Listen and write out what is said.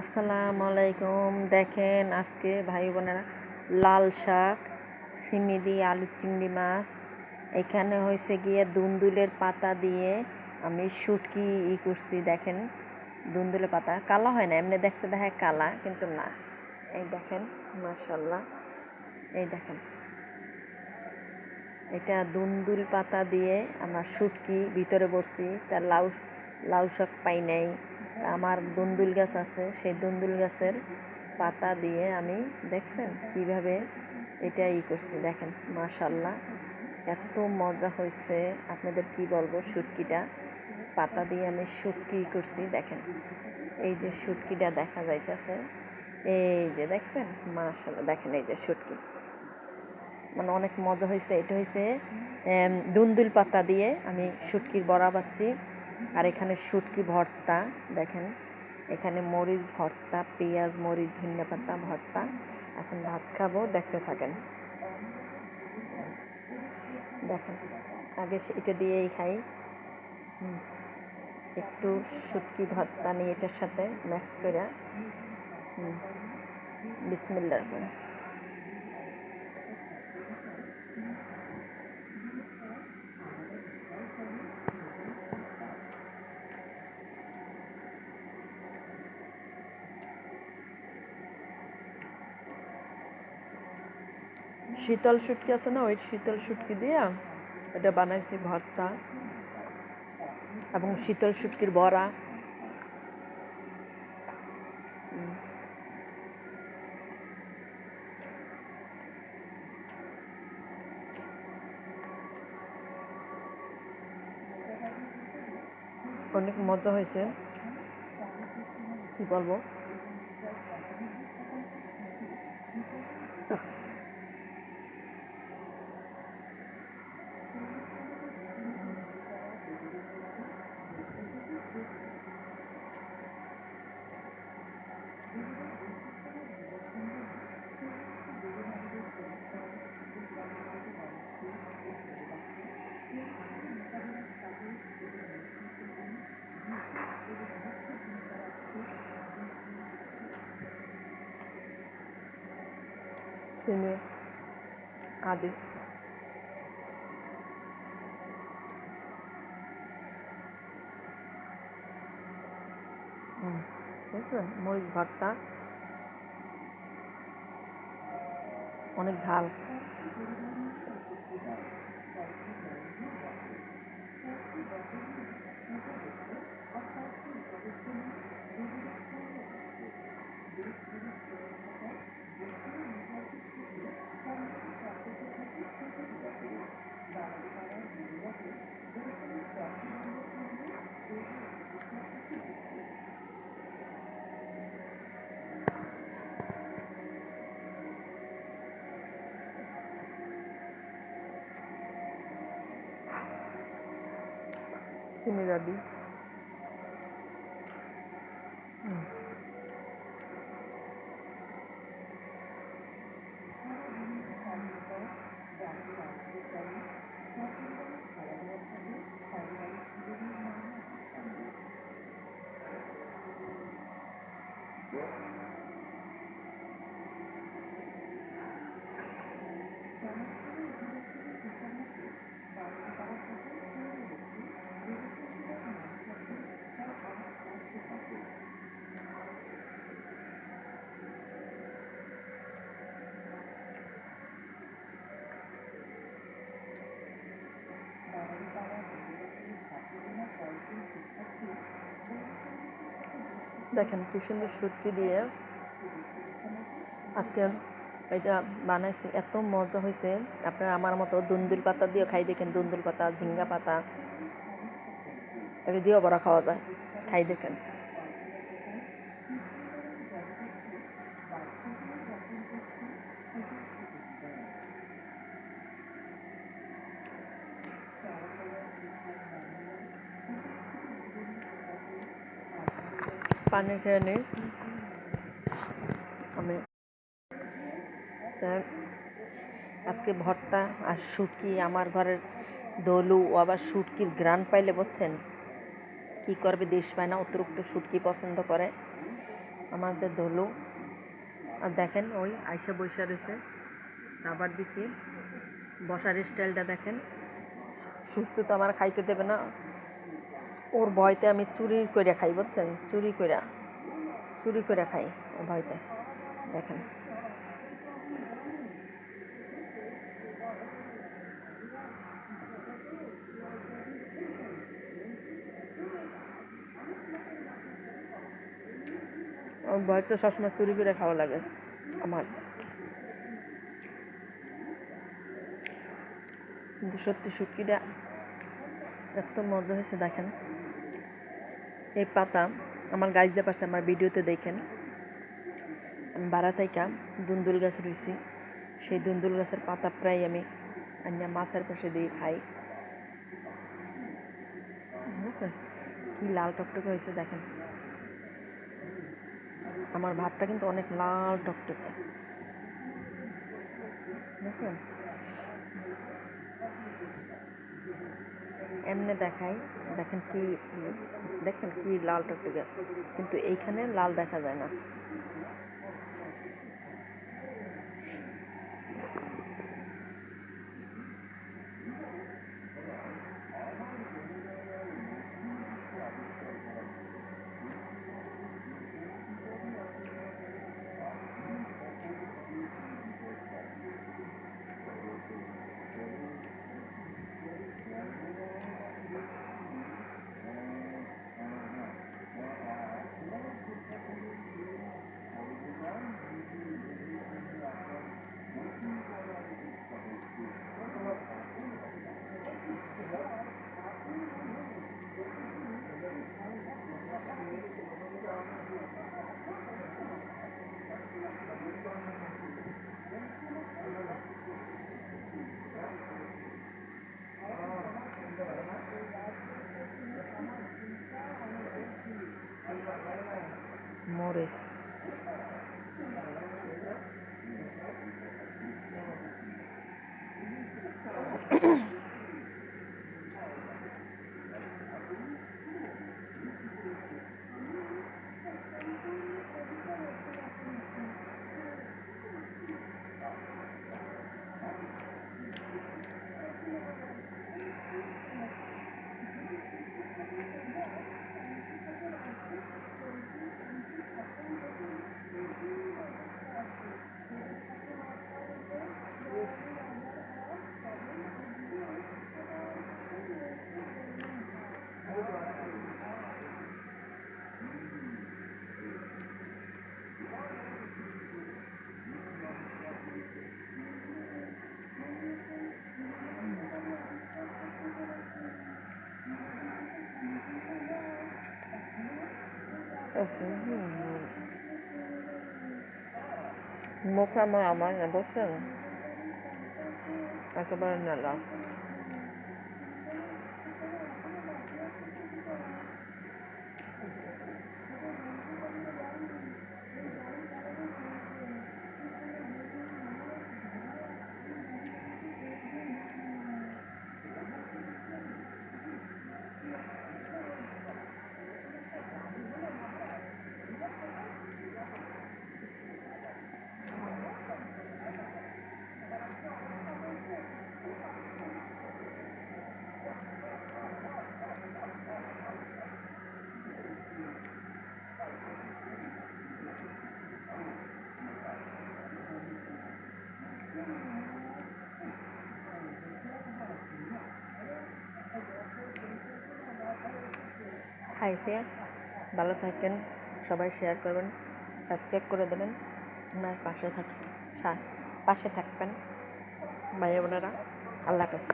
আসসালামু আলাইকুম দেখেন আজকে ভাই বোনেরা লাল শাক, সিমি দিয়ে আলু চিংড়ি মাছ। এখানে হয়েছে গিয়ে দুন্দুলের পাতা দিয়ে আমি শুটকি ই করছি, দেখেন। দুন্দুলের পাতা। কালা হয় না, এমনি দেখতে দেখে কালা, কিন্তু না। এই দেখেন মার্শাল্লাহ এই দেখেন। এটা দুন্দুল পাতা দিয়ে আমার শুটকি ভিতরে বসছি তার লাউ লাউ শাক পাই নাই। আমার দুন্দুল গাছ আছে, সেই দুন্দুল গাছের পাতা দিয়ে আমি দেখছেন কীভাবে এটা ই করছি। দেখেন মাশাল্লাহ এত মজা হয়েছে। আপনাদের কি বলব, শুটকিটা, পাতা দিয়ে আমি শুটকি করছি। দেখেন, এই যে শুটকিটা দেখা যাইতেছে, এই যে দেখছেন মাশাল্লাহ দেখেন এই যে শুটকি। মানে অনেক মজা হয়েছে। এটা হয়েছে দুন্দুল পাতা দিয়ে আমি শুটকির বড়া পাচ্ছি আর এখানে শুটকি ভর্তা, দেখেন। এখানে মরিচ ভর্তা, পেঁয়াজ, মরিচ, ধনিয়া পাতা ভর্তা। এখন ভাত খাব, দেখতে থাকেন। দেখেন, আগে এটা দিয়েই খাই। একটু শুটকি ভর্তা নিয়ে এটার সাথে মিক্স করে বিসমিল্লা শীতল শুটকি আছে না, ওই শীতল শুটকি দিয়ে এটা বানাইছি ভর্তা এবং শীতল শুটকির বড়া। অনেক মজা হয়েছে। কি বলব? হুম বুঝলেন মরিচ ভর্তা। অনেক ঝাল। সিমি Similarly, দেখেন কি সুন্দর সুটকি দিয়ে আজকে এটা বানাইছি, এত মজা হয়েছে আপনারা আমার মতো দুন্দুল পাতা দিয়ে খাই দেখেন, দুন্দুল পাতা, ঝিঙ্গা পাতা। এটা দিয়েও বড়া খাওয়া যায়, খাই দেখেন। পানি খেয়ে নিই আমি আজকে ভর্তা আর শুটকি আমার ঘরের দলু ও আবার শুটকির গ্রান পাইলে বলছেন কি করবে দেশ পায় না, অতিরিক্ত শুটকি পছন্দ করে। আমাদের ধলু আর দেখেন ওই আইসা বৈশা রয়েছে আবার দিছি। বসার স্টাইলটা দেখেন। সুস্থ তো আমার খাইতে দেবে না। ওর ভয়তে আমি চুরি করে খাই, বুঝছেন? চুরি করে চুরি করে খাই ভয়তে। দেখেন। ওর ভয়তে সবসময় চুরি করে খাওয়া লাগে, আমার। কিন্তু সত্যি শুটকিটা এত মজা হয়েছে, দেখেন। এই পাতা আমার গাছ দিয়ে পারছে, আমার ভিডিওতে দেখেন। আমি বাড়া থাইকা দুন্দুল গাছ রয়েছি সেই দুন্দুল গাছের পাতা প্রায় আমি আনিয়া মাছের পাশে দিয়ে খাই? কি লাল টকটকে হয়েছে, দেখেন। আমার ভাতটা কিন্তু অনেক লাল টকটকে। দেখেন? এমনি দেখাই, দেখেন কি, দেখছেন কি লাল টকটকে? কিন্তু এইখানে লাল দেখা যায় না। mm মুখটা আমার আমার না বুঝছেন একেবারে নালা খাইতে ভালো থাকেন, সবাই শেয়ার করবেন সাবস্ক্রাইব করে দেবেন আমার পাশে থাকবেন পাশে থাকবেন, ভাই বোনেরা, আল্লাহ হাফেজ।